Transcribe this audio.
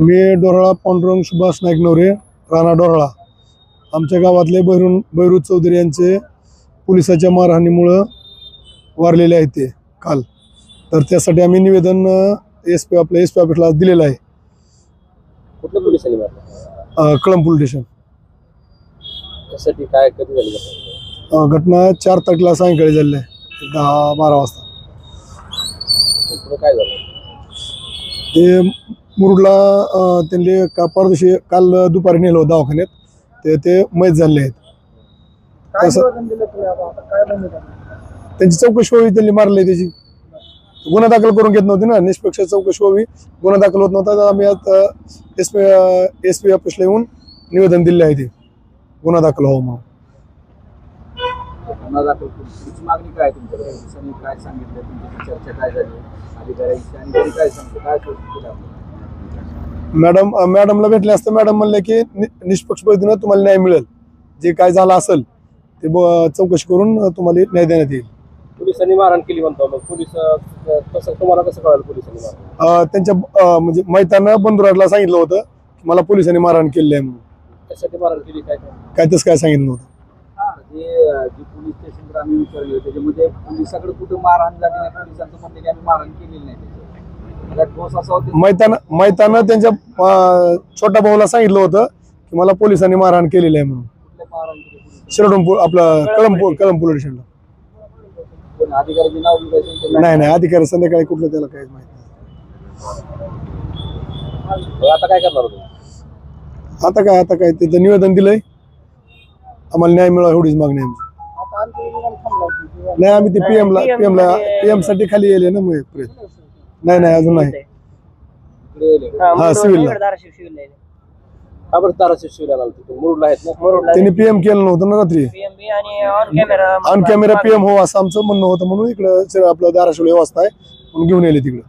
मी डोरळा पांडुरंग सुभाष नाईक नवरे राणा डोरळा. आमच्या गावातले बैरून बैरूज चौधरी यांचे पोलिसाच्या मारहाणीमुळं वारलेले आहेत ते काल. तर त्यासाठी आम्ही निवेदन एस पी आपल्या एस पी ऑफिसला दिलेलं आहे. कुठल्या पोलिसांनी मारलं? अ, कळंब पोलीस स्टेशन. त्यासाठी काय कधी झाली घटना? चार तारखेला सायंकाळी झालेली आहे. दहा बारा वाजता. पुढं काय झालं? ते मुरुडला त्यांनी का परदिवशी काल दुपारी नेलं दवाखान्यात. ते ते मैत झाले आहेत. तसं त्यांची चौकशी व्हावी त्यांनी मारली त्याची. गुन्हा दाखल करून घेत नव्हते ना. निष्पक्ष चौकशी व्हावी. गुन्हा दाखल होत नव्हता. तर आम्ही आता एस पी एस पी ऑफिसला येऊन निवेदन दिले आहे ते. गुन्हा दाखल करून तुमची मागणी काय मॅडम मॅडमला भेटले असते मॅडम म्हणले की निष्पक्ष पद्धतीनं तुम्हाला न्याय मिळेल. जे काय झालं असेल ते चौकशी करून तुम्हाला न्याय देण्यात येईल. पोलिसांनी मारहाण केली म्हणतो मग. पोलीस कसं तुम्हाला कसं कळालं पोलिसांनी त्यांच्या म्हणजे मैतानं बंधुराजला सांगितलं होतं की मला पोलिसांनी मारहाण केली आहे म्हणून. कशासाठी मारहाण केली काय काय? तसं काय सांगितलं जे अं, जी पोलीस स्टेशनवर आम्ही विचारले त्याच्यामध्ये पोलिसाकडे कुठं मारहाण झाली नाही पोलिसांचं म्हणणे की आम्ही मारहाण केलेली नाही मैतानं मैतानं त्यांच्या अ, छोट्या भाऊला सांगितलं होतं की मला पोलिसांनी मारहाण केलेली आहे म्हणून? शिरडून आपलं कळंब पोलीस स्टेशनला नाही नाही अधिकारी संध्याकाळी कुठलं त्याला काहीच माहिती मग आता काय करणार होतो? नाही आता काय आता काय त्याचं निवेदन दिलंय. आम्हाला न्याय मिळावा एवढीच मागणी आहे आमची. नाही आम्ही ते पीएम ला पीएम ला पीएमसाठी खाली येले ना मग प्रयत्न. नाही नाही अजून नाही. का? हा सिव्हिलला का बरं ताराशी शिवला तिथे मुरुडला आहेत ना? त्यांनी पीएम केलं नव्हतं ना रात्री? पीएमबी आणि on camera on camera PM हो असं आमचं म्हणणं होतं म्हणून इकडं आपलं धाराशिव व्यवस्था आहे म्हणून घेऊन येले तिकडं.